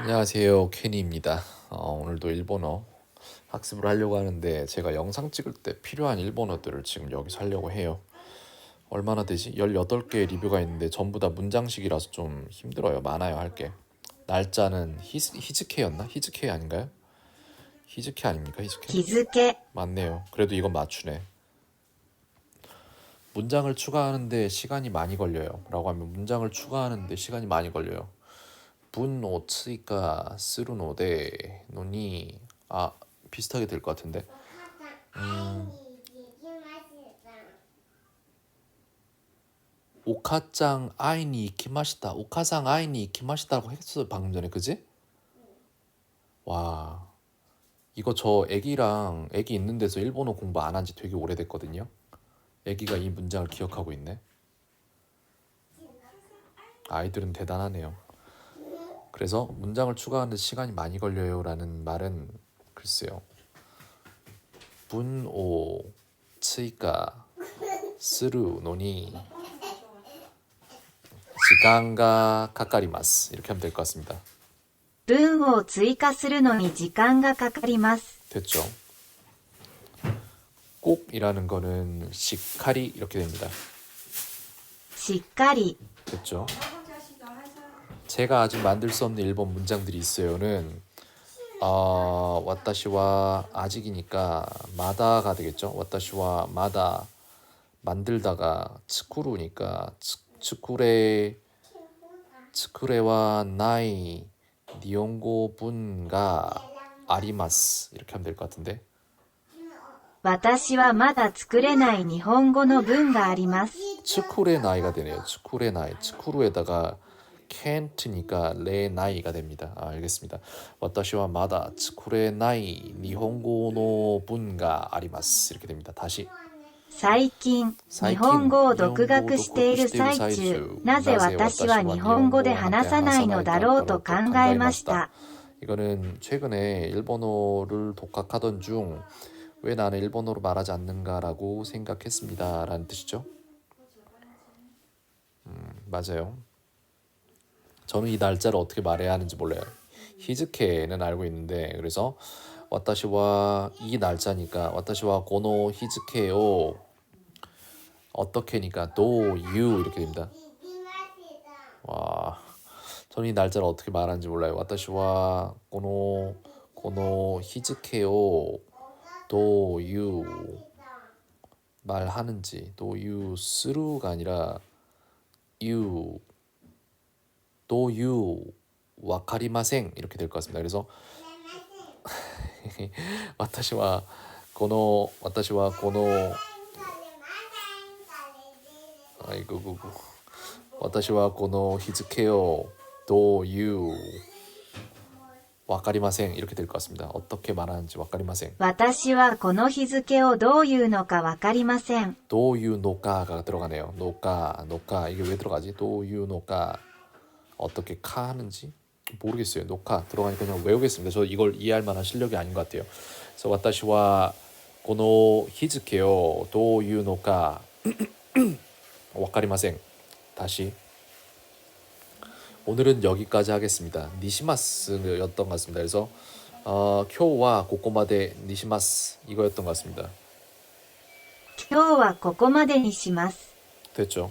안녕하세요 케니입니다 어, 오늘도 일본어 학습을 하려고 하는데 제가 영상 찍을 때 필요한 일본어들을 지금 여기서 하려고 해요 얼마나 되지? 18개의 리뷰가 있는데 전부 다 문장식이라서 좀 힘들어요 많아요 할게 날짜는 히즈, 히즈케였나? 히즈케 아닌가요? 히즈케 아닙니까? 히즈케? 日付 맞네요 그래도 이건 맞추네 문장을 추가하는데 시간이 많이 걸려요 라고 하면 문장을 추가하는데 시간이 많이 걸려요 분노 치가 쓰루노데 노니 아 비슷하게 될 것 같은데? 음, 오카짱 아이니 이키마시다. 오카상 아이니 이키마시다라고 했어 방금 전에. 그지? 와. 이거 저 애기랑 애기 있는 데서 일본어 공부 안 한 지 되게 오래됐거든요. 애기가 이 문장을 기억하고 있네. 아이들은 대단하네요. 그래서 문장을 추가하는데 시간이 많이 걸려요라는 말은 글쎄요. 분오 츠이가 스루 노니 시간가 가까리마스 이렇게 하면 될 것 같습니다. 文を追加するのに時間がかかります。 됐죠? 꼭이라는 거는 시카리 이렇게 됩니다. しっかり、 됐죠? 제가 아직 만들 수 없는 일본 문장들이 있어요는 어, 와타시와 아직이니까 마다가 되겠죠. 와타시와 마다 만들다가 츠쿠루니까 츠, 츠쿠레 츠쿠레와 나이 니온고 분가 아리마스 이렇게 하면 될 것 같은데 私はまだ作れない日本語の文があります。 츠쿠레 나이가 되네요. 츠쿠레 나이. 츠쿠루에다가 캔트니까 레 나이가 됩니다. 아, 알겠습니다. 와타시와 마다 츠쿠레 나이 니혼고노 분가 아리마스 이렇게 됩니다. 다시 最近、日本語を独学している最中、なぜ私は日本語で話さないのだろうと考えました。 이거는 최근에 일본어를 독학하던 중 왜 나는 일본어로 말하지 않는가라고 생각했습니다라는 뜻이죠. 음, 맞아요. 저는 이 날짜를 어떻게 말해야 하는지 몰라요. 히즈케는 알고 있는데 그래서 와타시와 이 날짜니까 와타시와 고노 히즈케요 어떻게니까 도유 이렇게 됩니다. 와, 저는 이 날짜를 어떻게 말하는지 몰라요. 와타시와 고노 고노 히즈케요 도유 말하는지 도유 스루가 아니라 유 도유 와카리마생 이렇게 될 것 같습니다. 그래서 와타시와 고노 와타시와 고노 아이고 구구 와타시와 고노 히즈케요 도유 와카리마생 이렇게 될 것 같습니다. 어떻게 말하는지 와카리마생 私はこの日付をどういうのかわかりません。 도유 노카가 들어가네요. 노카 노카 이게 왜 들어가지? 도유 노카 어떻게 카하는지 모르겠어요. 녹화 들어가니까 그냥 외우겠습니다. 저 이걸 이해할 만한 실력이 아닌 것 같아요. 그래서 와타시와 고노 히즈케요 도유 녹화 와카리마생 다시 오늘은 여기까지 하겠습니다. 니시마스였던 것 같습니다. 그래서 어, 교와 고꼬마데 니시마스 이거였던 것 같습니다. 교와 고꼬마데 니시마스 됐죠.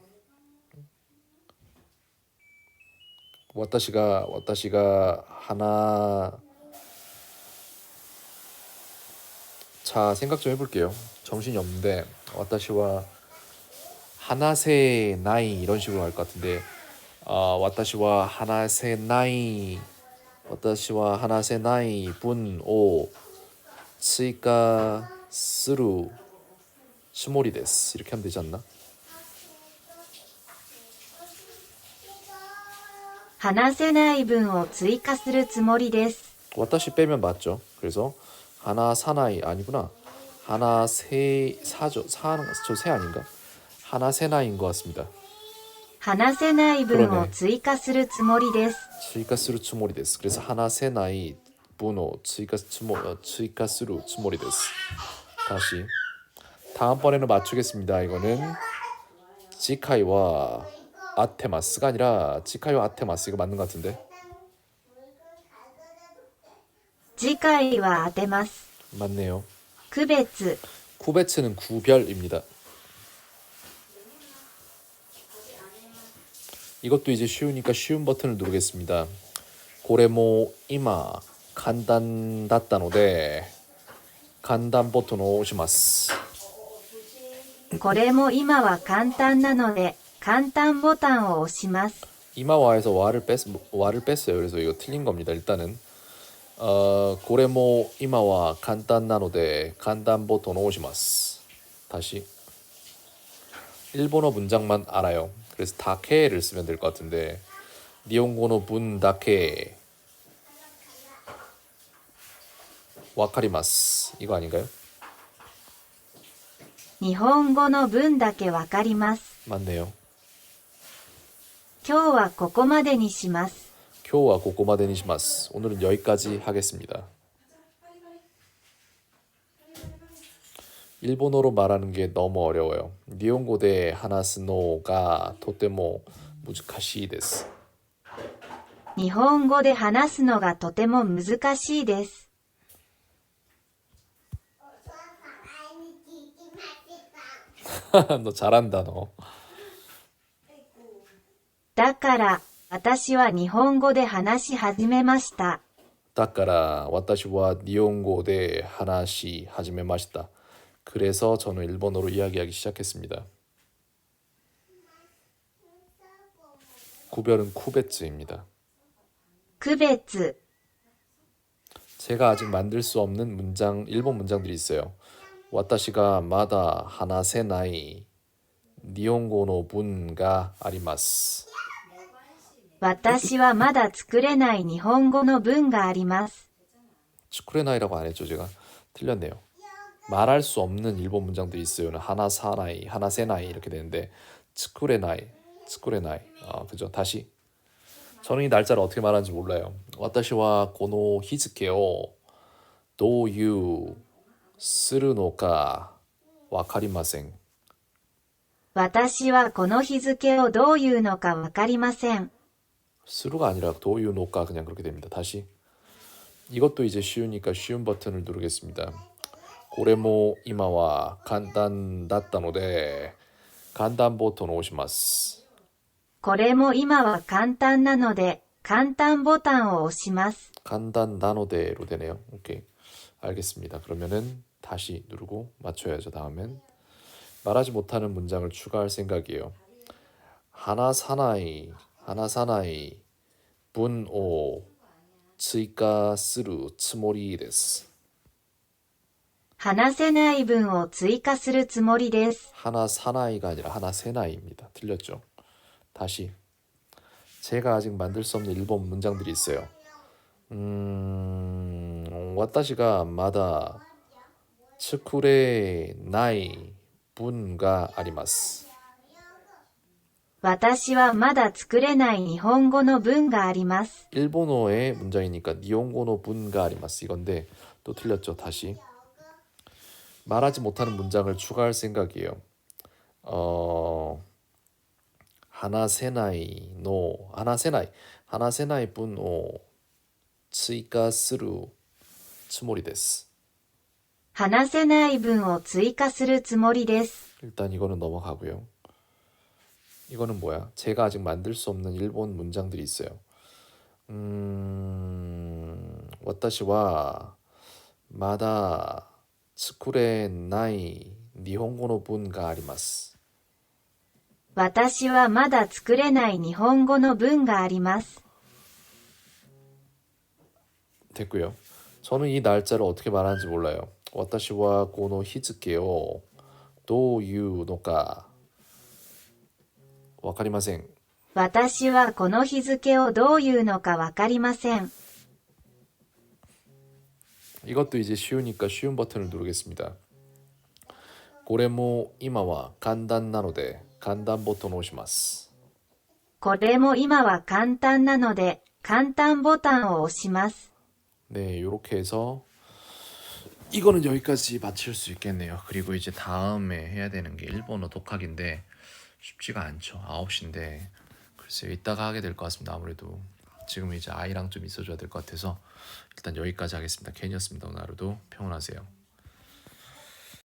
와타시가 와타시가 하나 자 생각 좀 해볼게요. 정신이 없는데 와타시와 하나세 나이 이런 식으로 할 것 같은데 아 와타시와 하나세 나이 와타시와 하나세 나이 분오 스이카 스루 스모리 데스 이렇게 하면 되지 않나? 話せない分を追加するつもりです。 와타시 빼면 맞죠. 그래서 하나 사나이 아니구나. 하나 세 사죠. 사는 저세 아닌가? 하나 세나인 것 같습니다. 話せない分をそうね追加するつもりです。 追加するつもりです. 그래서 하나 세나이 분호追加 つも 어, 追加するつもりです. 다시 다음번에는 맞추겠습니다. 이거는 지카이와 아테마스가 아니라 지카이와 아테마스 이거 맞는 것 같은데 次回は当てます。 맞네요. 区別、 쿠베츠는 구별입니다. 이것도 이제 쉬우니까 쉬운 버튼을 누르겠습니다. 고레모 이마 간단 다ったので 간단 버튼を押します.これも今は簡単なので、 簡単ボタンを押します。 이마와에서 와를 뺐 와를 뺐어요. 그래서 이거 틀린 겁니다. 일단은 어 고레모 이마와 간단 나노데 간단 버튼 を押します. 다시 일본어 문장만 알아요. 그래서 다케를 쓰면 될 것 같은데 니온고노 분 다케 와카리마스 이거 아닌가요? 日本語の文だけわかります。 맞네요. 今日はここまでにします。 교와 고코마데니시마스. 오늘은 여기까지 하겠습니다. 일본어로 말하는 게 너무 어려워요. 니온고데 하나스노가 토테모 무즈카시 데스. 日本語で話すのがとても難しいです。 너 잘한다 너. だから、私は日本語で話し始めました。 다까라 와타시와 니온고데 하나시 하지메마시다. 그래서 저는 일본어로 이야기하기 시작했습니다. 구별은 쿠베츠입니다. 区別、 제가 아직 만들 수 없는 문장 일본 문장들이 있어요. 와타시가 마다 하나세 나이 니온고노 분가 아리마스. 私はまだ作れない日本語の文があります。 츠쿠레나이라고 안 했죠 제가 틀렸네요. 말할 수 없는 일본 문장들이 있어요. 하나사나이, 하나세나이 이렇게 되는데 츠쿠레나이, 츠쿠레나이. 아 그죠? 다시 저는 이 날짜를 어떻게 말하는지 몰라요. 와타시와 고노 히즈케오 도유 스르노카 와카리마생. 私はこの日付をどういうのかわかりません。 스루가 아니라 도유 노가 그냥 그렇게 됩니다. 다시 이것도 이제 쉬우니까 쉬운 버튼을 누르겠습니다. 고레모 이마와 간단 났다노데 간단 버튼 오시마스. 고레모 이마와 간단 나노데 간단 버튼을 오시마스. 간단 나노데로 되네요. 오케이. 알겠습니다. 그러면은 다시 누르고 맞춰야죠. 다음엔 말하지 못하는 문장을 추가할 생각이에요. 하나 사나이 하나 사나이, 분오, 츠이까 스루 츠모리 데스. 話せない分を追加するつもりです。 하나 사나이가 아니라 하나 세나이입니다. 틀렸죠? 다시 제가 아직 만들 수 없는 일본 문장들이 있어요. 음, 와타시가 마다 츠쿠레 나이 분가 아리마스. 私はまだ作れない日本語の文があります。 일본어의 문장이니까 니온고노 분가 아리마스 이건데 또 틀렸죠. 다시 말하지 못하는 문장을 추가할 생각이에요. 어 하나 세나이 노 하나 세나이 하나 세나이 분오 츠이까 스루 츠모리 데스. 話せない分を追加するつもりです。 일단 이거는 넘어가고요. 이거는 뭐야? 제가 아직 만들 수 없는 일본 문장들이 있어요. 음, 와타시와 마다 作れない日本語の文があります。私はまだ作れない日本語の文があります。 됐고요. 저는 이 날짜를 어떻게 말하는지 몰라요. 私はこの日付をどういうのか わかりません。私はこの日付をどういうのかわかりません。 이것도 이제 쉬우니까 쉬운 버튼을 누르겠습니다. これも今は簡単なので簡単ボタンを押します。これも今は簡単なので、簡単ボタンを押します。 네, 이렇게 해서 이거는 여기까지 마칠 수 있겠네요. 그리고 이제 다음에 해야 되는 게 일본어 독학인데 쉽지가 않죠. 9시인데 글쎄요. 이따가 하게 될 것 같습니다. 아무래도 지금 이제 아이랑 좀 있어줘야 될 것 같아서 일단 여기까지 하겠습니다. 캔이었습니다. 오늘 하루도 평온하세요.